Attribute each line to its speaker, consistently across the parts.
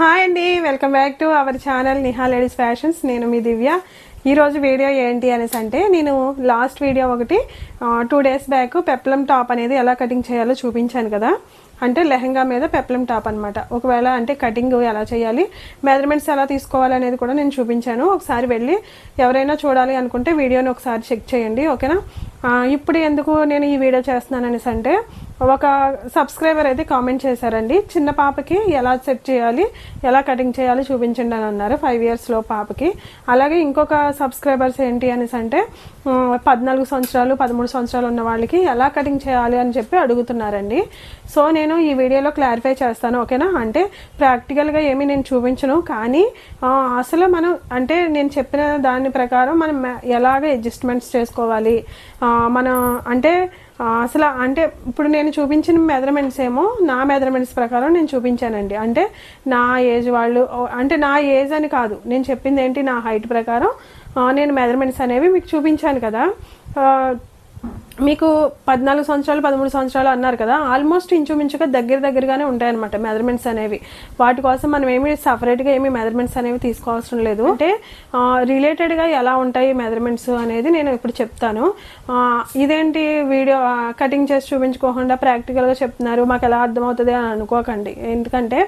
Speaker 1: Hi అండి welcome back to our channel Niha ladies fashions నేను మీ దివ్య. ఈరోజు వీడియో ఏంటి అనేసి అంటే నేను లాస్ట్ వీడియో ఒకటి two days back peplum top అనేది ఎలా కటింగ్ చేయాలో చూపించాను కదా. అంటే లెహంగా మీద పెప్లం టాప్ అనమాట ఒకవేళ అంటే కటింగ్ ఎలా చేయాలి మెజర్మెంట్స్ ఎలా తీసుకోవాలి అనేది కూడా నేను చూపించాను. ఒకసారి వెళ్ళి ఎవరైనా చూడాలి అనుకుంటే వీడియోని ఒకసారి చెక్ చేయండి ఓకేనా? ఇప్పుడు ఎందుకు నేను ఈ వీడియో చేస్తున్నాను అనేసి అంటే ఒక సబ్స్క్రైబర్ అయితే కామెంట్ చేశారండి. చిన్న పాపకి ఎలా సెట్ చేయాలి ఎలా కటింగ్ చేయాలి చూపించండి అని అన్నారు ఫైవ్ ఇయర్స్లో పాపకి. అలాగే ఇంకొక సబ్స్క్రైబర్స్ ఏంటి అనేసి అంటే పద్నాలుగు సంవత్సరాలు పదమూడు సంవత్సరాలు ఉన్న వాళ్ళకి ఎలా కటింగ్ చేయాలి అని చెప్పి అడుగుతున్నారండి. సో నేను ఈ వీడియోలో క్లారిఫై చేస్తాను ఓకేనా? అంటే ప్రాక్టికల్గా ఏమీ నేను చూపించను కానీ అసలు మనం అంటే నేను చెప్పిన దాని ప్రకారం మనం ఎలాగ అడ్జస్ట్మెంట్స్ చేసుకోవాలి? మన మనం అంటే అసలు అంటే ఇప్పుడు నేను చూపించిన మెజర్మెంట్స్ ఏమో నా మెజర్మెంట్స్ ప్రకారం నేను చూపించానండి. అంటే నా ఏజ్ వాళ్ళు అంటే నా ఏజ్ అని కాదు. నేను చెప్పింది ఏంటి నా హైట్ ప్రకారం నేను మెజర్మెంట్స్ అనేవి మీకు చూపించాను కదా. మీకు పద్నాలుగు సంవత్సరాలు పదమూడు సంవత్సరాలు అన్నారు కదా ఆల్మోస్ట్ ఇంచుమించుగా దగ్గర దగ్గరగానే ఉంటాయన్నమాట మెజర్మెంట్స్ అనేవి. వాటి కోసం మనం ఏమి సపరేట్గా ఏమి మెజర్మెంట్స్ అనేవి తీసుకోవాల్సిన లేదు. అంటే రిలేటెడ్గా ఎలా ఉంటాయి మెజర్మెంట్స్ అనేది నేను ఇప్పుడు చెప్తాను. ఇదేంటి వీడియో కటింగ్ చేసి చూపించుకోకుండా ప్రాక్టికల్గా చెప్తున్నారు మాకు ఎలా అర్థమవుతుంది అని అనుకోకండి. ఎందుకంటే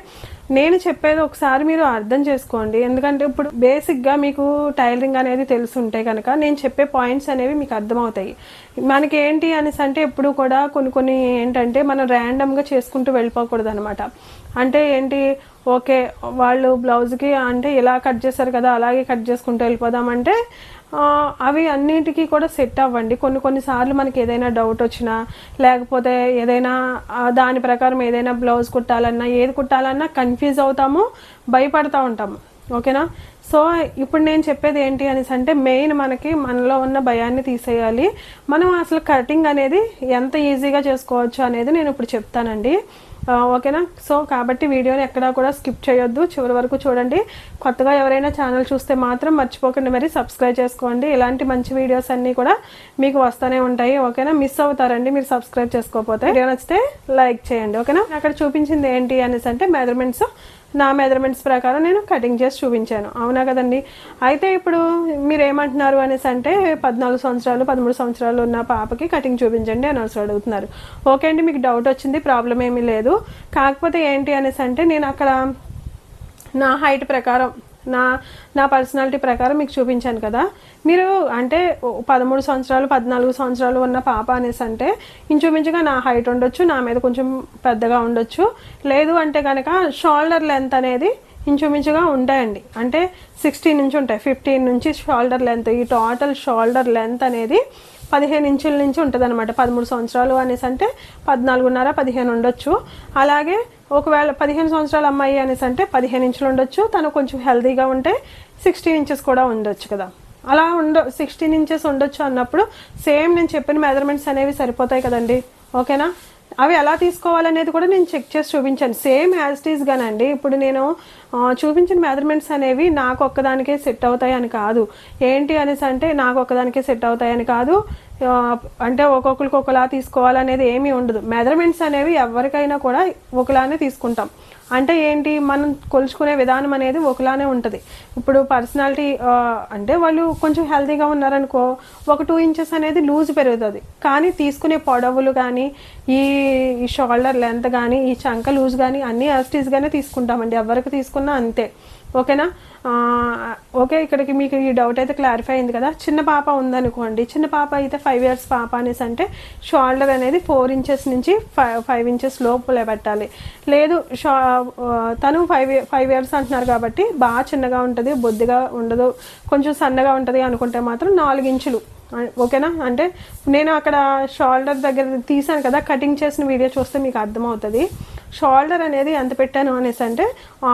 Speaker 1: నేను చెప్పేది ఒకసారి మీరు అర్థం చేసుకోండి. ఎందుకంటే ఇప్పుడు బేసిక్గా మీకు టైలరింగ్ అనేది తెలుసుంటే కనుక నేను చెప్పే పాయింట్స్ అనేవి మీకు అర్థమవుతాయి. మనకి ఏంటి అనేసి అంటే ఎప్పుడు కూడా కొన్ని కొన్ని ఏంటంటే మనం ర్యాండమ్గా చేసుకుంటూ వెళ్ళిపోకూడదు అనమాట అంటే ఏంటి? ఓకే వాళ్ళు బ్లౌజ్కి అంటే ఇలా కట్ చేశారు కదా అలాగే కట్ చేసుకుంటూ వెళ్ళిపోదామంటే అవి అన్నిటికీ కూడా సెట్ అవ్వండి. కొన్ని కొన్నిసార్లు మనకి ఏదైనా డౌట్ వచ్చినా లేకపోతే ఏదైనా దాని ప్రకారం ఏదైనా బ్లౌజ్ కుట్టాలన్నా ఏది కుట్టాలన్నా కన్ఫ్యూజ్ అవుతాము భయపడతా ఉంటాము. ఓకేనా? సో ఇప్పుడు నేను చెప్పేది ఏంటి అనేసి అంటే మెయిన్ మనకి మనలో ఉన్న భయాన్ని తీసేయాలి. మనం అసలు కటింగ్ అనేది ఎంత ఈజీగా చేసుకోవచ్చు అనేది నేను ఇప్పుడు చెప్తానండి. ఓకేనా? సో కాబట్టి వీడియోని ఎక్కడా కూడా స్కిప్ చేయొద్దు. చివరి వరకు చూడండి. కొత్తగా ఎవరైనా ఛానల్ చూస్తే మాత్రం మర్చిపోకండి మరి సబ్స్క్రైబ్ చేసుకోండి. ఇలాంటి మంచి వీడియోస్ అన్నీ కూడా మీకు వస్తూనే ఉంటాయి. ఓకేనా? మిస్ అవుతారండి మీరు సబ్స్క్రైబ్ చేసుకోకపోతే. వీడియో నచ్చితే లైక్ చేయండి. ఓకేనా? అక్కడ చూపించింది ఏంటి అనేసి అంటే మెజర్మెంట్స్ నా మెజర్మెంట్స్ ప్రకారం నేను కటింగ్ చేసి చూపించాను. అవునా కదండి? అయితే ఇప్పుడు మీరు ఏమంటున్నారు అనేసి అంటే పద్నాలుగు సంవత్సరాలు పదమూడు సంవత్సరాలు ఉన్న పాపకి కటింగ్ చూపించండి అని అసలు అడుగుతున్నారు. ఓకే అండి మీకు డౌట్ వచ్చింది ప్రాబ్లం ఏమీ లేదు. కాకపోతే ఏంటి అనేసి అంటే నేను అక్కడ నా హైట్ ప్రకారం నా నా పర్సనాలిటీ ప్రకారం మీకు చూపించాను కదా. మీరు అంటే పదమూడు సంవత్సరాలు పద్నాలుగు సంవత్సరాలు ఉన్న పాప అనేసి అంటే ఇంచుమించుగా నా హైట్ ఉండొచ్చు నా మీద కొంచెం పెద్దగా ఉండొచ్చు. లేదు అంటే కనుక షోల్డర్ లెంత్ అనేది ఇంచుమించుగా ఉంటాయండి. అంటే సిక్స్టీన్ నుంచి ఉంటాయి. ఫిఫ్టీన్ నుంచి షోల్డర్ లెంత్ ఈ టోటల్ షోల్డర్ లెంత్ అనేది పదిహేను ఇంచుల నుంచి ఉంటుంది అనమాట పదమూడు సంవత్సరాలు అనేసి అంటే పద్నాలుగున్నర పదిహేను ఉండొచ్చు. అలాగే ఒకవేళ పదిహేను సంవత్సరాల అమ్మాయి అనేసి అంటే పదిహేను ఇంచులు ఉండొచ్చు. తను కొంచెం హెల్దీగా ఉంటే సిక్స్టీన్ ఇంచెస్ కూడా ఉండొచ్చు కదా. అలా ఉండ సిక్స్టీన్ ఇంచెస్ ఉండొచ్చు అన్నప్పుడు సేమ్ నేను చెప్పిన మెజర్మెంట్స్ అనేవి సరిపోతాయి కదండి. ఓకేనా? అవి ఎలా తీసుకోవాలనేది కూడా నేను చెక్ చేసి చూపించాను. సేమ్ యాజ్ టీస్ గానండి. ఇప్పుడు నేను చూపించిన మెజర్మెంట్స్ అనేవి నాకు ఒక్కదానికే సెట్ అవుతాయి అని కాదు. ఏంటి అనేసి అంటే నాకు ఒక్కదానికే సెట్ అవుతాయి అని కాదు. అంటే ఒక్కొక్కరికి ఒకలా తీసుకోవాలనేది ఏమీ ఉండదు. మెజర్మెంట్స్ అనేవి ఎవరికైనా కూడా ఒకలానే తీసుకుంటాం. అంటే ఏంటి మనం కొలుచుకునే విధానం అనేది ఒకలానే ఉంటుంది. ఇప్పుడు పర్సనాలిటీ అంటే వాళ్ళు కొంచెం హెల్తీగా ఉన్నారనుకో ఒక టూ ఇంచెస్ అనేది లూజ్ పెరుగుతుంది. కానీ తీసుకునే పొడవులు కానీ ఈ ఈ షోల్డర్ లెంత్ కానీ ఈ చంక లూజ్ కానీ అన్నీ అస్టీస్గానే తీసుకుంటామండి. ఎవరికి తీసుకున్నా అంతే. ఓకేనా? ఓకే ఇక్కడికి మీకు ఈ డౌట్ అయితే క్లారిఫై అయింది కదా. చిన్న పాప ఉందనుకోండి. చిన్న పాప అయితే ఫైవ్ ఇయర్స్ పాప అనేసి అంటే షోల్డర్ అనేది ఫోర్ ఇంచెస్ నుంచి ఫైవ్ ఫైవ్ ఇంచెస్ లోపలే పెట్టాలి. లేదు షా తను ఫైవ్ ఫైవ్ ఇయర్స్ అంటున్నారు కాబట్టి బాగా చిన్నగా ఉంటుంది బొద్దిగా ఉండదు కొంచెం సన్నగా ఉంటుంది అనుకుంటే మాత్రం నాలుగు ఇంచులు. ఓకేనా? అంటే నేను అక్కడ షోల్డర్ దగ్గర తీసాను కదా కటింగ్ చేసిన వీడియో చూస్తే మీకు అర్థమవుతుంది. షోల్డర్ అనేది ఎంత పెట్టాను అనేసి అంటే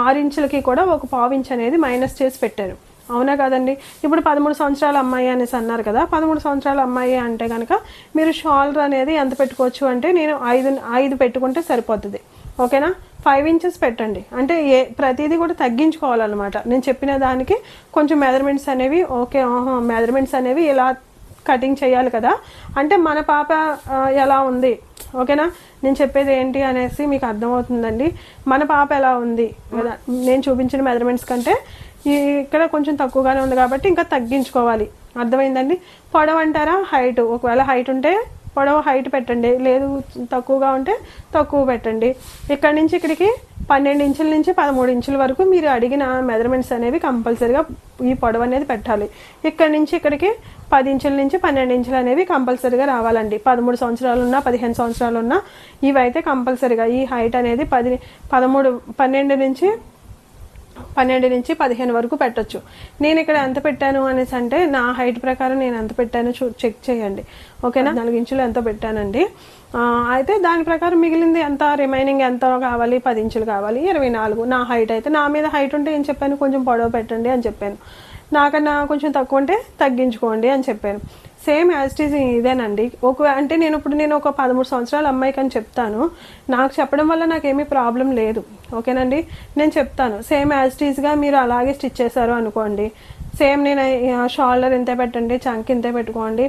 Speaker 1: ఆరు ఇంచులకి కూడా ఒక పావు ఇంచ్ అనేది మైనస్ చేసి పెట్టాను. అవునా కదండి? ఇప్పుడు పదమూడు సంవత్సరాల అమ్మాయి అనేసి అన్నారు కదా పదమూడు సంవత్సరాల అమ్మాయి అంటే కనుక మీరు షోల్డర్ అనేది ఎంత పెట్టుకోవచ్చు అంటే నేను ఐదు ఐదు పెట్టుకుంటే సరిపోతుంది. ఓకేనా? ఫైవ్ ఇంచెస్ పెట్టండి. అంటే ఏ ప్రతిదీ కూడా తగ్గించుకోవాలన్నమాట. నేను చెప్పిన దానికి కొంచెం మెజర్మెంట్స్ అనేవి ఓకే మెజర్మెంట్స్ అనేవి ఇలా కటింగ్ చేయాలి కదా. అంటే మన పాప ఎలా ఉంది? ఓకేనా? నేను చెప్పేది ఏంటి అనేసి మీకు అర్థమవుతుందండి. మన పాప ఎలా ఉంది? నేను చూపించిన మెజర్మెంట్స్ కంటే ఇక్కడ కొంచెం తక్కువగానే ఉంది కాబట్టి ఇంకా తగ్గించుకోవాలి. అర్థమైందండి? పొడవు అంటారా హైట్ ఒకవేళ హైట్ ఉంటే పొడవు హైట్ పెట్టండి. లేదు తక్కువగా ఉంటే తక్కువ పెట్టండి. ఇక్కడ నుంచి ఇక్కడికి పన్నెండు ఇంచుల నుంచి పదమూడు ఇంచుల వరకు మీరు అడిగిన మెజర్మెంట్స్ అనేవి కంపల్సరీగా ఈ పొడవు అనేది పెట్టాలి. ఇక్కడ నుంచి ఇక్కడికి పది ఇంచుల నుంచి పన్నెండు ఇంచులు అనేవి కంపల్సరీగా రావాలండి. పదమూడు సంవత్సరాలు ఉన్నా పదిహేను సంవత్సరాలు ఉన్నా ఇవైతే కంపల్సరీగా ఈ హైట్ అనేది పది పదమూడు పన్నెండు నుంచి పన్నెండు నుంచి పదిహేను వరకు పెట్టొచ్చు. నేను ఇక్కడ ఎంత పెట్టాను అనేసి అంటే నా హైట్ ప్రకారం నేను ఎంత పెట్టాను చూ చెక్ చేయండి. ఓకేనా? నాలుగు ఇంచులు ఎంత పెట్టానండి. అయితే దాని ప్రకారం మిగిలింది ఎంత? రిమైనింగ్ ఎంత కావాలి? పది ఇంచులు కావాలి? ఇరవై నాలుగు. నా హైట్ అయితే నా మీద హైట్ ఉంటే ఏం చెప్పాను? కొంచెం పొడవు పెట్టండి అని చెప్పాను. నాకన్నా కొంచెం తక్కువ ఉంటే తగ్గించుకోండి అని చెప్పాను. సేమ్ యాజ్ ఇట్ టీజ్ ఇదేనండి. ఒక అంటే నేను ఇప్పుడు నేను ఒక పదమూడు సంవత్సరాల అమ్మాయికి అని చెప్తాను. నాకు చెప్పడం వల్ల నాకేమీ ప్రాబ్లం లేదు. ఓకేనండి? నేను చెప్తాను. సేమ్ యాజ్ ఇట్ ఈజ్గా మీరు అలాగే స్టిచ్ చేశారు అనుకోండి. సేమ్ నేను షోల్డర్ ఇంతే పెట్టండి చంక్ ఇంతే పెట్టుకోండి.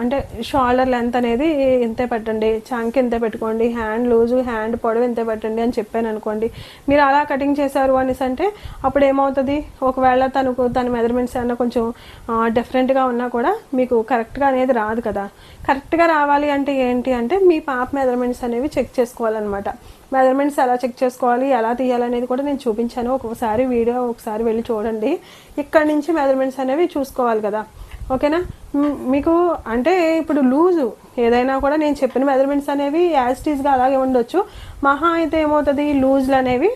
Speaker 1: అంటే షోల్డర్ లెంత్ అనేది ఇంతే పెట్టండి చంక్ ఇంతే పెట్టుకోండి హ్యాండ్ లూజు హ్యాండ్ పొడవు ఇంతే పెట్టండి అని చెప్పాను అనుకోండి. మీరు అలా కటింగ్ చేశారు అనేసి అంటే అప్పుడు ఏమవుతుంది? ఒకవేళ తనకు తన మెజర్మెంట్స్ ఏమన్నా కొంచెం డిఫరెంట్గా ఉన్నా కూడా మీకు కరెక్ట్గా అనేది రాదు కదా. కరెక్ట్గా రావాలి అంటే ఏంటి అంటే మీ పాప మెజర్మెంట్స్ అనేవి చెక్ చేసుకోవాలన్నమాట. మెజర్మెంట్స్ ఎలా చెక్ చేసుకోవాలి ఎలా తీయాలనేది కూడా నేను చూపించాను. ఒక్కొక్కసారి వీడియో ఒకసారి వెళ్ళి చూడండి. ఇక్కడ నుంచి మెజర్మెంట్స్ అనేవి చూసుకోవాలి కదా. ఓకేనా? మీకు అంటే ఇప్పుడు లూజు ఏదైనా కూడా నేను చెప్పిన మెజర్మెంట్స్ అనేవి యాజ్ టీజ్గా అలాగే ఉండొచ్చు. మహా అయితే ఏమవుతుంది? లూజ్లు అనేవి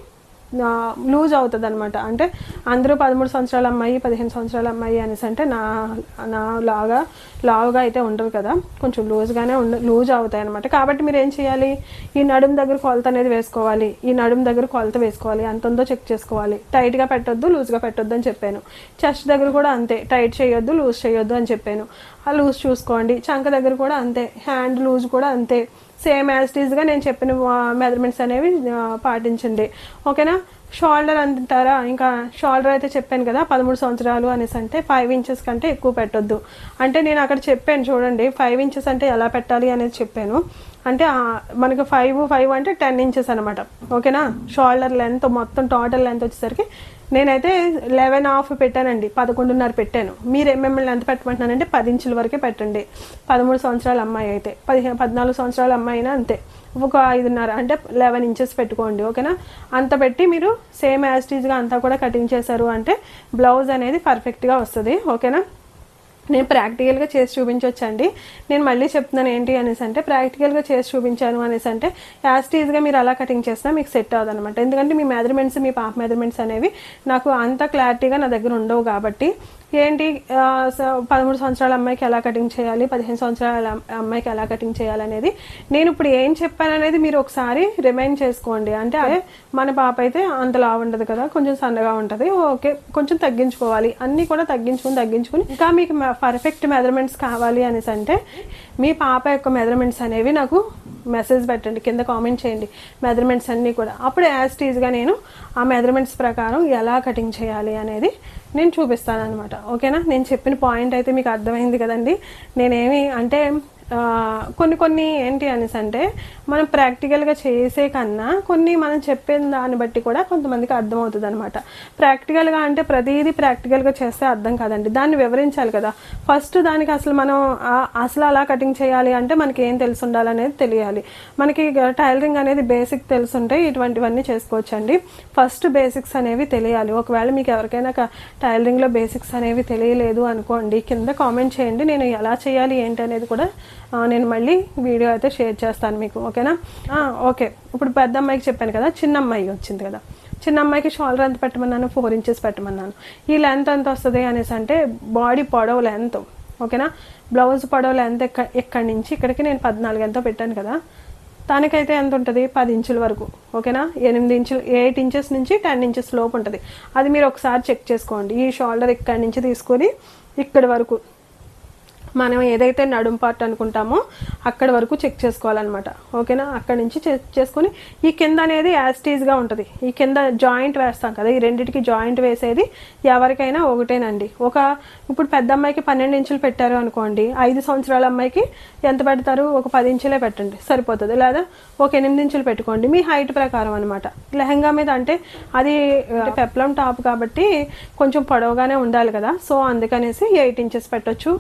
Speaker 1: లూజ్ అవుతుంది అనమాట అంటే అందరూ పదమూడు సంవత్సరాల అమ్మాయి పదిహేను సంవత్సరాల అమ్మాయి అనేసి అంటే నా నా లాగా లావుగా అయితే ఉండదు కదా. కొంచెం లూజ్గానే ఉండ లూజ్ అవుతాయి అనమాట కాబట్టి మీరు ఏం చేయాలి? ఈ నడుము దగ్గర కొలత అనేది వేసుకోవాలి. ఈ నడుము దగ్గర కొలత వేసుకోవాలి. అంత ఉందో చెక్ చేసుకోవాలి. టైట్గా పెట్టొద్దు లూజ్గా పెట్టొద్దు అని చెప్పాను. చెస్ట్ దగ్గర కూడా అంతే. టైట్ చేయొద్దు లూజ్ చేయొద్దు అని చెప్పాను. ఆ లూజ్ చూసుకోండి. చంక దగ్గర కూడా అంతే. హ్యాండ్ లూజ్ కూడా అంతే. సేమ్ యాజ్ టీజ్గా నేను చెప్పిన మెజర్మెంట్స్ అనేవి పాటించండి. ఓకేనా? షోల్డర్ అంటారా? ఇంకా షోల్డర్ అయితే చెప్పాను కదా పదమూడు సంవత్సరాలు అనేసి అంటే ఫైవ్ ఇంచెస్ కంటే ఎక్కువ పెట్టొద్దు. అంటే నేను అక్కడ చెప్పాను చూడండి ఫైవ్ ఇంచెస్ అంటే ఎలా పెట్టాలి అనేది చెప్పాను. అంటే మనకి ఫైవ్ ఫైవ్ అంటే టెన్ ఇంచెస్ అనమాట ఓకేనా? షోల్డర్ లెంత్ మొత్తం టోటల్ లెంత్ వచ్చేసరికి నేనైతే లెవెన్ హాఫ్ పెట్టానండి పదకొండున్నర పెట్టాను. మీరు మిమ్మల్ని ఎంత పెట్టమంటున్నానంటే పది ఇంచుల వరకే పెట్టండి. పదమూడు సంవత్సరాల అమ్మాయి అయితే పదిహేను పద్నాలుగు సంవత్సరాల అమ్మాయి అయినా అంతే. ఒక ఐదున్నర అంటే లెవెన్ ఇంచెస్ పెట్టుకోండి ఓకేనా? అంత పెట్టి మీరు సేమ్ యాస్టీజ్గా అంతా కూడా కటింగ్ చేశారు అంటే బ్లౌజ్ అనేది పర్ఫెక్ట్గా వస్తుంది ఓకేనా? నేను ప్రాక్టికల్గా చేసి చూపించవచ్చండి నేను మళ్ళీ చెప్తున్నాను ఏంటి అనేసి అంటే ప్రాక్టికల్గా చేసి చూపించాను అనేసి అంటే యాస్టీజ్గా మీరు అలా కటింగ్ చేసినా మీకు సెట్ అవ్వదు అనమాట ఎందుకంటే మీ మెజర్మెంట్స్ మీ పాప మెజర్మెంట్స్ అనేవి నాకు అంత క్లారిటీగా నా దగ్గర ఉండవు కాబట్టి ఏంటి స- పదమూడు సంవత్సరాల అమ్మాయికి ఎలా కటింగ్ చేయాలి పదిహేను సంవత్సరాల అమ్మాయికి ఎలా కటింగ్ చేయాలనేది నేను ఇప్పుడు ఏం చెప్పాను అనేది మీరు ఒకసారి రిమైండ్ చేసుకోండి. అంటే అదే మన పాప అయితే అంత లావు ఉండదు కదా కొంచెం సన్నగా ఉంటుంది. ఓకే కొంచెం తగ్గించుకోవాలి. అన్నీ కూడా తగ్గించుకుని తగ్గించుకుని. ఇంకా మీకు పర్ఫెక్ట్ మెజర్మెంట్స్ కావాలి అనేసి అంటే మీ పాప యొక్క మెజర్మెంట్స్ అనేవి నాకు మెసేజ్ పెట్టండి కింద కామెంట్ చేయండి మెజర్మెంట్స్ అన్నీ కూడా. అప్పుడు యాజ్టీజ్గా నేను ఆ మెజర్మెంట్స్ ప్రకారం ఎలా కటింగ్ చేయాలి అనేది నేను చూపిస్తాను అనమాట ఓకేనా నేను చెప్పిన పాయింట్ అయితే మీకు అర్థమైంది కదండి. నేనేమి అంటే కొన్ని కొన్ని ఏంటి అనేసి అంటే మనం ప్రాక్టికల్గా చేసే కన్నా కొన్ని మనం చెప్పిన దాన్ని బట్టి కూడా కొంతమందికి అర్థమవుతుంది అనమాట ప్రాక్టికల్గా అంటే ప్రతిదీ ప్రాక్టికల్గా చేస్తే అర్థం కాదండి. దాన్ని వివరించాలి కదా. ఫస్ట్ దానికి అసలు మనం అసలు అలా కటింగ్ చేయాలి అంటే మనకి ఏం తెలిసి ఉండాలనేది తెలియాలి. మనకి టైలరింగ్ అనేది బేసిక్ తెలుసుంటే ఇటువంటివన్నీ చేసుకోవచ్చు అండి ఫస్ట్ బేసిక్స్ అనేవి తెలియాలి. ఒకవేళ మీకు ఎవరికైనా టైలరింగ్లో బేసిక్స్ అనేవి తెలియలేదు అనుకోండి కింద కామెంట్ చేయండి. నేను ఎలా చేయాలి ఏంటి అనేది కూడా నేను మళ్ళీ వీడియో అయితే షేర్ చేస్తాను మీకు ఓకేనా? ఓకే. ఇప్పుడు పెద్ద అమ్మాయికి చెప్పాను కదా చిన్న అమ్మాయి వచ్చింది కదా. చిన్న అమ్మాయికి షోల్డర్ ఎంత పెట్టమన్నాను? Four inches పెట్టమన్నాను. ఈ లెంత్ ఎంత వస్తుంది అనేసి అంటే బాడీ పొడవు లెంత్ ఓకేనా? బ్లౌజ్ పొడవు లెంత్ ఎక్క ఎక్కడి నుంచి? ఇక్కడికి నేను పద్నాలుగు ఎంతో పెట్టాను కదా. దానికైతే ఎంత ఉంటుంది? పది ఇంచుల వరకు ఓకేనా? ఎనిమిది ఇంచులు ఎయిట్ ఇంచెస్ నుంచి టెన్ ఇంచెస్ లోపు ఉంటుంది. అది మీరు ఒకసారి చెక్ చేసుకోండి. ఈ షోల్డర్ ఇక్కడి నుంచి తీసుకొని ఇక్కడి వరకు మనం ఏదైతే నడుం పార్ట్ అనుకుంటామో అక్కడ వరకు చెక్ చేసుకోవాలన్నమాట. ఓకేనా? అక్కడ నుంచి చెక్ చేసుకొని ఈ కింద అనేది యాస్టీజ్గా ఉంటుంది. ఈ కింద జాయింట్ వేస్తాం కదా ఈ రెండింటికి జాయింట్ వేసేది ఎవరికైనా ఒకటేనండి. ఒక ఇప్పుడు పెద్ద అమ్మాయికి పన్నెండు ఇంచులు పెట్టారు అనుకోండి ఐదు సంవత్సరాల అమ్మాయికి ఎంత పెడతారు? ఒక పది ఇంచులే పెట్టండి సరిపోతుంది. లేదా ఒక ఎనిమిది ఇంచులు పెట్టుకోండి మీ హైట్ ప్రకారం అనమాట లెహంగా మీద అంటే అది పెప్లం టాప్ కాబట్టి కొంచెం పొడవుగానే ఉండాలి కదా. సో అందుకనేసి ఎయిట్ ఇంచెస్ పెట్టొచ్చు.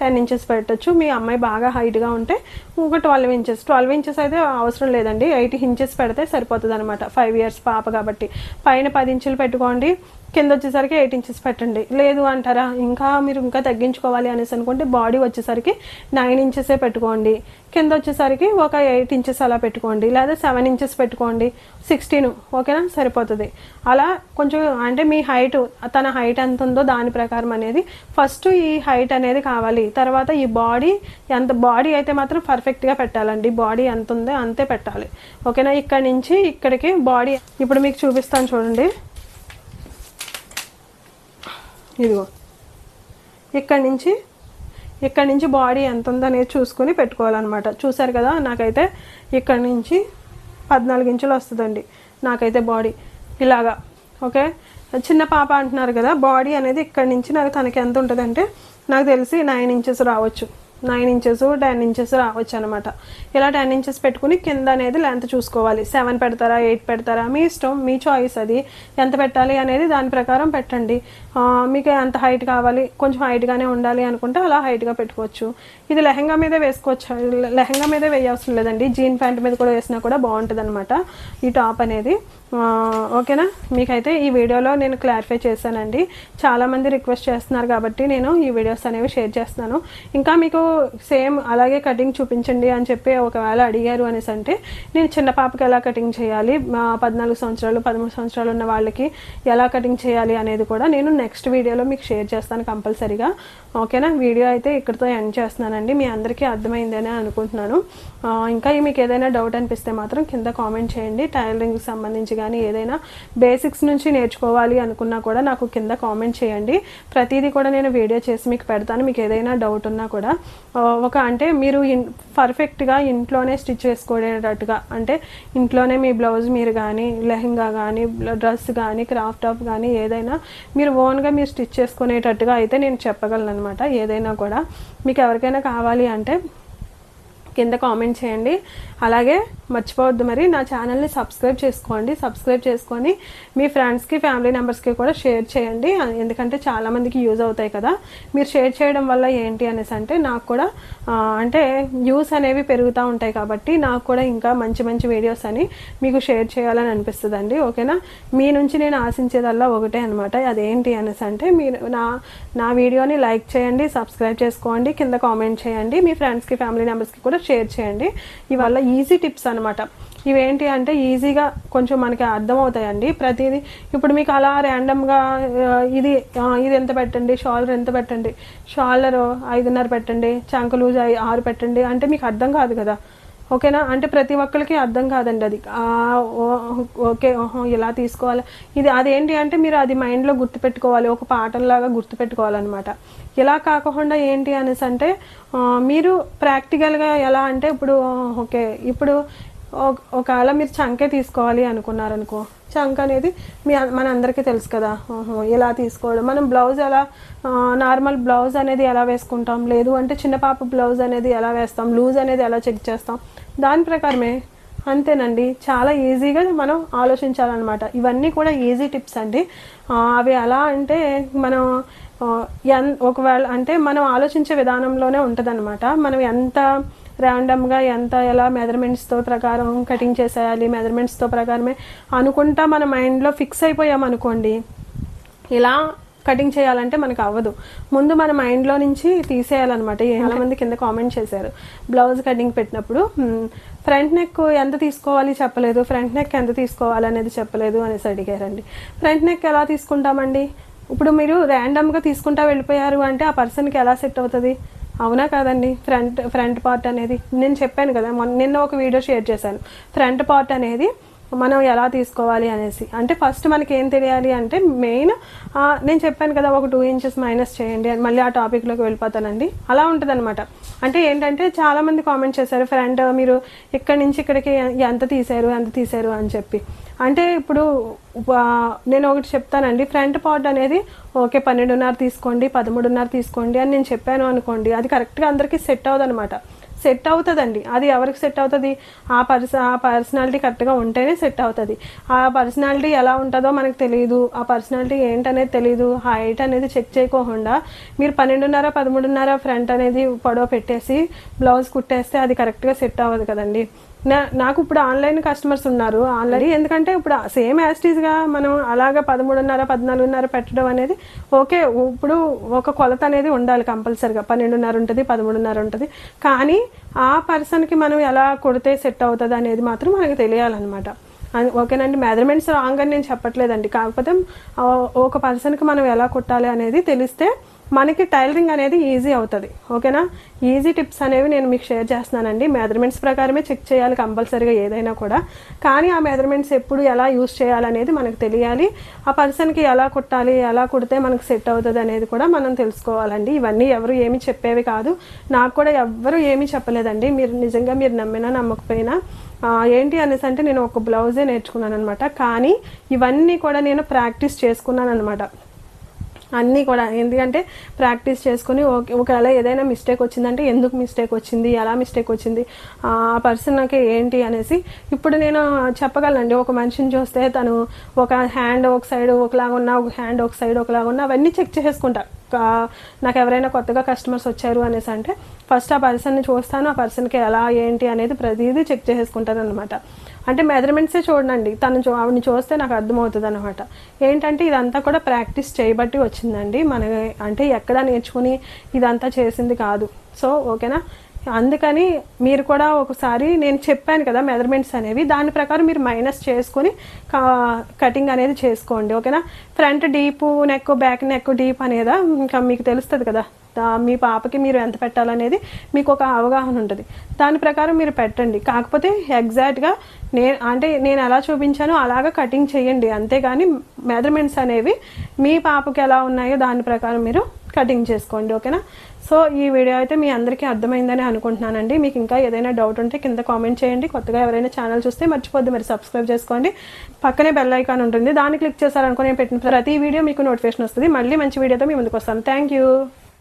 Speaker 1: టెన్ ఇంచెస్ పెట్టచ్చు. మీ అమ్మాయి బాగా హైట్గా ఉంటే ఇంకో ట్వెల్వ్ ఇంచెస్ ట్వెల్వ్ ఇంచెస్ అయితే అవసరం లేదండి. ఎయిట్ ఇంచెస్ పెడితే సరిపోతుంది అనమాట ఫైవ్ ఇయర్స్ పాప కాబట్టి. పైన పది ఇంచులు పెట్టుకోండి. కింద వచ్చేసరికి ఎయిట్ ఇంచెస్ పెట్టండి. లేదు అంటారా? ఇంకా మీరు ఇంకా తగ్గించుకోవాలి అనేసి అనుకుంటే బాడీ వచ్చేసరికి నైన్ ఇంచెసే పెట్టుకోండి. కింద వచ్చేసరికి ఒక ఎయిట్ ఇంచెస్ అలా పెట్టుకోండి. లేదా సెవెన్ ఇంచెస్ పెట్టుకోండి. సిక్స్టీన్ ఓకేనా? సరిపోతుంది. అలా కొంచెం అంటే మీ హైట్ తన హైట్ ఎంత ఉందో దాని ప్రకారం అనేది ఫస్ట్ ఈ హైట్ అనేది కావాలి. తర్వాత ఈ బాడీ ఎంత బాడీ అయితే మాత్రం పర్ఫెక్ట్గా పెట్టాలండి. బాడీ ఎంత ఉందో అంతే పెట్టాలి. ఓకేనా? ఇక్కడ నుంచి ఇక్కడికి బాడీ ఇప్పుడు మీకు చూపిస్తాను చూడండి. ఇదిగో. ఇక్కడి నుంచి ఇక్కడి నుంచి బాడీ ఎంత ఉందనేది చూసుకుని పెట్టుకోవాలన్నమాట. చూసారు కదా నాకైతే ఇక్కడి నుంచి పద్నాలుగు ఇంచులు వస్తుందండి నాకైతే బాడీ. ఇలాగా ఓకే? చిన్న పాప అంటున్నారు కదా బాడీ అనేది ఇక్కడి నుంచి నాకు తనకి ఎంత ఉంటుందంటే నాకు తెలిసి నైన్ ఇంచెస్ రావచ్చు. నైన్ ఇంచెస్ టెన్ ఇంచెస్ రావచ్చు అనమాట ఇలా టెన్ ఇంచెస్ పెట్టుకుని కింద అనేది లెంత్ చూసుకోవాలి. సెవెన్ పెడతారా ఎయిట్ పెడతారా? మీ ఇష్టం మీ చాయిస్ అది. ఎంత పెట్టాలి అనేది దాని ప్రకారం పెట్టండి. మీకు ఎంత హైట్ కావాలి? కొంచెం హైట్గానే ఉండాలి అనుకుంటే అలా హైట్గా పెట్టుకోవచ్చు. ఇది లెహంగా మీదే వేసుకోవచ్చు. లెహంగా మీదే వేయవసరం లేదండి. జీన్ ప్యాంట్ మీద కూడా వేసినా కూడా బాగుంటుంది అనమాట ఈ టాప్ అనేది. ఓకేనా? మీకైతే ఈ వీడియోలో నేను క్లారిఫై చేశానండి. చాలామంది రిక్వెస్ట్ చేస్తున్నారు కాబట్టి నేను ఈ వీడియోస్ అనేవి షేర్ చేస్తున్నాను. ఇంకా మీకు సేమ్ అలాగే కటింగ్ చూపించండి అని చెప్పి ఒకవేళ అడిగారు అనేసి అంటే నేను చిన్న పాపకి ఎలా కటింగ్ చేయాలి? పద్నాలుగు సంవత్సరాలు పదమూడు సంవత్సరాలు ఉన్న వాళ్ళకి ఎలా కటింగ్ చేయాలి అనేది కూడా నేను నెక్స్ట్ వీడియోలో మీకు షేర్ చేస్తాను కంపల్సరీగా. ఓకేనా? వీడియో అయితే ఇక్కడితో ఎండ్ చేస్తున్నానండి మీ అందరికీ అర్థమైందని అనుకుంటున్నాను. ఇంకా మీకు ఏదైనా డౌట్ అనిపిస్తే మాత్రం కింద కామెంట్ చేయండి. టైలరింగ్కి సంబంధించి కానీ ఏదైనా బేసిక్స్ నుంచి నేర్చుకోవాలి అనుకున్నా కూడా నాకు కింద కామెంట్ చేయండి. ప్రతిదీ కూడా నేను వీడియో చేసి మీకు పెడతాను. మీకు ఏదైనా డౌట్ ఉన్నా కూడా. ఒక అంటే మీరు ఇన్ పర్ఫెక్ట్గా ఇంట్లోనే స్టిచ్ చేసుకోలేటట్టుగా అంటే ఇంట్లోనే మీ బ్లౌజ్ మీరు కానీ లెహంగా కానీ డ్రెస్ కానీ క్రాఫ్ట్ టాప్ కానీ ఏదైనా మీరు ఓన్గా మీరు స్టిచ్ చేసుకునేటట్టుగా అయితే నేను చెప్పగలను అనమాట ఏదైనా కూడా. మీకు ఎవరికైనా కావాలి అంటే కింద కామెంట్ చేయండి. అలాగే మర్చిపోవద్దు మరి. నా ఛానల్ని సబ్స్క్రైబ్ చేసుకోండి. సబ్స్క్రైబ్ చేసుకొని మీ ఫ్రెండ్స్కి ఫ్యామిలీ మెంబర్స్కి కూడా షేర్ చేయండి. ఎందుకంటే చాలామందికి యూజ్ అవుతాయి కదా. మీరు షేర్ చేయడం వల్ల ఏంటి అనేసి అంటే నాకు కూడా అంటే వ్యూస్ అనేవి పెరుగుతూ ఉంటాయి కాబట్టి నాకు కూడా ఇంకా మంచి మంచి వీడియోస్ అని మీకు షేర్ చేయాలని అనిపిస్తుందండి. ఓకేనా? మీ నుంచి నేను ఆశించేదల్లా ఒకటే అనమాట అదేంటి అనేసి అంటే మీరు నా నా వీడియోని లైక్ చేయండి సబ్స్క్రైబ్ చేసుకోండి కింద కామెంట్ చేయండి మీ ఫ్రెండ్స్కి ఫ్యామిలీ మెంబర్స్కి కూడా షేర్ చేయండి. ఇవల్ల ఈజీ టిప్స్ అనమాట ఇవేంటి అంటే ఈజీగా కొంచెం మనకి అర్థమవుతాయండి. ప్రతిదీ ఇప్పుడు మీకు అలా ర్యాండమ్గా ఇది ఇది ఎంత పెట్టండి షాలర్ ఎంత పెట్టండి షాలర్ ఐదున్నర పెట్టండి చంక లూజ్ ఐ- ఆరు పెట్టండి అంటే మీకు అర్థం కాదు కదా. ఓకేనా? అంటే ప్రతి ఒక్కరికి అర్థం కాదండి అది. ఓ- ఓకే ఓహో ఇలా తీసుకోవాలి. ఇది అదేంటి అంటే మీరు అది మైండ్లో గుర్తుపెట్టుకోవాలి. ఒక పాఠంలాగా గుర్తుపెట్టుకోవాలన్నమాట. ఇలా కాకుండా ఏంటి అనేసి అంటే మీరు ప్రాక్టికల్గా ఎలా అంటే ఇప్పుడు ఓకే ఇప్పుడు ఒకవేళ మీరు చంకే తీసుకోవాలి అనుకున్నారనుకో చంక్ అనేది మీ మన అందరికీ తెలుసు కదా. ఎలా ఇలా తీసుకోవడం. మనం బ్లౌజ్ ఎలా నార్మల్ బ్లౌజ్ అనేది ఎలా వేసుకుంటాం? లేదు అంటే చిన్న పాప బ్లౌజ్ అనేది ఎలా వేస్తాం? లూజ్ అనేది ఎలా చెక్ చేస్తాం? దాని ప్రకారమే అంతేనండి. చాలా ఈజీగా మనం ఆలోచించాలన్నమాట. ఇవన్నీ కూడా ఈజీ టిప్స్ అండి. అవి ఎలా అంటే మనం ఎన్ ఒకవేళ అంటే మనం ఆలోచించే విధానంలోనే ఉంటుందన్నమాట. మనం ఎంత ర్యాండమ్గా ఎంత ఎలా మెజర్మెంట్స్తో ప్రకారం కటింగ్ చేసేయాలి మెజర్మెంట్స్తో ప్రకారమే అనుకుంటా మన మైండ్లో ఫిక్స్ అయిపోయాం అనుకోండి. ఇలా కటింగ్ చేయాలంటే మనకు అవ్వదు. ముందు మన మైండ్లో నుంచి తీసేయాలన్నమాట. చాలా మంది కింద కామెంట్ చేశారు. బ్లౌజ్ కటింగ్ పెట్టినప్పుడు ఫ్రంట్ నెక్ ఎంత తీసుకోవాలి చెప్పలేదు. ఫ్రంట్ నెక్ ఎంత తీసుకోవాలి అనేది చెప్పలేదు అనేసి అడిగారండి. ఫ్రంట్ నెక్ ఎలా తీసుకుంటామండి? ఇప్పుడు మీరు ర్యాండమ్గా తీసుకుంటా వెళ్ళిపోయారు అంటే ఆ పర్సన్కి ఎలా సెట్ అవుతుంది? అవునా కాదండి? ఫ్రంట్ ఫ్రంట్ పార్ట్ అనేది నేను చెప్పాను కదా మొన్న నిన్న ఒక వీడియో షేర్ చేశాను. ఫ్రంట్ పార్ట్ అనేది మనం ఎలా తీసుకోవాలి అనేసి. అంటే ఫస్ట్ మనకి ఏం తెలియాలి అంటే మెయిన్ నేను చెప్పాను కదా ఒక టూ ఇంచెస్ మైనస్ చేయండి అని మళ్ళీ ఆ టాపిక్లోకి వెళ్ళిపోతానండి. అలా ఉంటుంది అంటే ఏంటంటే చాలామంది కామెంట్ చేశారు ఫ్రెండ్ మీరు ఇక్కడి నుంచి ఇక్కడికి ఎంత తీశారు ఎంత తీశారు? అని చెప్పి. అంటే ఇప్పుడు నేను ఒకటి చెప్తానండి. ఫ్రంట్ పార్ట్ అనేది ఓకే పన్నెండున్నర తీసుకోండి పదమూడున్నర తీసుకోండి అని నేను చెప్పాను అనుకోండి అది కరెక్ట్గా అందరికీ సెట్ అవ్వదనమాట సెట్ అవుతుందండి. అది ఎవరికి సెట్ అవుతుంది? ఆ పర్స ఆ పర్సనాలిటీ కరెక్ట్గా ఉంటేనే సెట్ అవుతుంది. ఆ పర్సనాలిటీ ఎలా ఉంటుందో మనకు తెలియదు ఆ పర్సనాలిటీ ఏంటనేది తెలియదు హైట్ అనేది చెక్ చేయకోకుండా మీరు పన్నెండున్నర పదమూడున్నర ఫ్రంట్ అనేది పొడవ పెట్టేసి బ్లౌజ్ కుట్టేస్తే అది కరెక్ట్గా సెట్ అవ్వదు కదండి. నాకు ఇప్పుడు ఆన్లైన్ కస్టమర్స్ ఉన్నారు. ఆల్రెడీ ఎందుకంటే ఇప్పుడు సేమ్ యాస్టీస్గా మనం అలాగా పదమూడున్నర పద్నాలుగున్నర పెట్టడం అనేది ఓకే ఇప్పుడు ఒక కొలత అనేది ఉండాలి కంపల్సరిగా. పన్నెండున్నర ఉంటుంది పదమూడున్నర ఉంటుంది. కానీ ఆ పర్సన్కి మనం ఎలా కొడితే సెట్ అవుతుంది అనేది మాత్రం మనకి తెలియాలన్నమాట. ఓకేనండి మెజర్మెంట్స్ రాంగ్ అని నేను చెప్పట్లేదండి. కాకపోతే ఒక పర్సన్కి మనం ఎలా కుట్టాలి అనేది తెలిస్తే మనకి టైలరింగ్ అనేది ఈజీ అవుతుంది ఓకేనా? ఈజీ టిప్స్ అనేవి నేను మీకు షేర్ చేస్తున్నానండి. మెజర్మెంట్స్ ప్రకారమే చెక్ చేయాలి కంపల్సరీగా ఏదైనా కూడా. కానీ ఆ మెజర్మెంట్స్ ఎప్పుడు ఎలా యూస్ చేయాలనేది మనకు తెలియాలి. ఆ పర్సన్కి ఎలా కుట్టాలి ఎలా కుడితే మనకు సెట్ అవుతుంది అనేది కూడా మనం తెలుసుకోవాలండి. ఇవన్నీ ఎవరు ఏమి చెప్పేవి కాదు. నాకు కూడా ఎవ్వరు ఏమీ చెప్పలేదండి. మీరు నిజంగా మీరు నమ్మినా నమ్మకపోయినా ఏంటి అనేసి అంటే నేను ఒక బ్లౌజే నేర్చుకున్నాను అనమాట కానీ ఇవన్నీ కూడా నేను ప్రాక్టీస్ చేసుకున్నాను అనమాట అన్నీ కూడా. ఎందుకంటే ప్రాక్టీస్ చేసుకుని ఓకే ఒకవేళ ఏదైనా మిస్టేక్ వచ్చిందంటే ఎందుకు మిస్టేక్ వచ్చింది ఎలా మిస్టేక్ వచ్చింది ఆ పర్సన్కి ఏంటి అనేసి ఇప్పుడు నేను చెప్పగలనండి. ఒక మనిషిని చూస్తే తను ఒక హ్యాండ్ ఒక సైడ్ ఒకలాగా ఉన్నా ఒక హ్యాండ్ ఒక సైడ్ ఒకలాగా ఉన్నా అవన్నీ చెక్ చేసుకుంటా. నాకు ఎవరైనా కొత్తగా కస్టమర్స్ వచ్చారు అనేసి అంటే ఫస్ట్ ఆ పర్సన్ని చూస్తాను ఆ పర్సన్కి ఎలా ఏంటి అనేది ప్రతిదీ చెక్ చేసుకుంటాను అనమాట అంటే మెజర్మెంట్సే చూడండి. తను చూ ఆవిడని చూస్తే నాకు అర్థమవుతుంది అనమాట ఏంటంటే ఇదంతా కూడా ప్రాక్టీస్ చేయబట్టి వచ్చిందండి. మన అంటే ఎక్కడ నేర్చుకుని ఇదంతా చేసింది కాదు. సో ఓకేనా? అందుకని మీరు కూడా ఒకసారి నేను చెప్పాను కదా మెజర్మెంట్స్ అనేవి దాని ప్రకారం మీరు మైనస్ చేసుకుని కటింగ్ అనేది చేసుకోండి ఓకేనా? Front deep neck back neck deep అనేదా? ఇంకా మీకు తెలుస్తుంది కదా. మీ పాపకి మీరు ఎంత పెట్టాలనేది మీకు ఒక అవగాహన ఉంటుంది. దాని ప్రకారం మీరు పెట్టండి. కాకపోతే ఎగ్జాక్ట్గా నేను అంటే నేను ఎలా చూపించానో అలాగా కటింగ్ చేయండి. అంతేగాని మెజర్మెంట్స్ అనేవి మీ పాపకి ఎలా ఉన్నాయో దాని ప్రకారం మీరు కటింగ్ చేసుకోండి ఓకేనా సో ఈ వీడియో అయితే మీ అందరికీ అర్థమైందని అనుకుంటున్నానండి. మీకు ఇంకా ఏదైనా డౌట్ ఉంటే కింద కామెంట్ చేయండి. కొత్తగా ఎవరైనా ఛానల్ చూస్తే మర్చిపోద్దు మరి సబ్స్క్రైబ్ చేసుకోండి. పక్కనే బెల్ ఐకాన్ ఉంటుంది దాన్ని క్లిక్ చేశారనుకో నేను పెట్టిన ప్రతి వీడియో మీకు నోటిఫికేషన్ వస్తుంది. మళ్ళీ మంచి వీడియోతో మీ ముందుకు వస్తాను. Thank you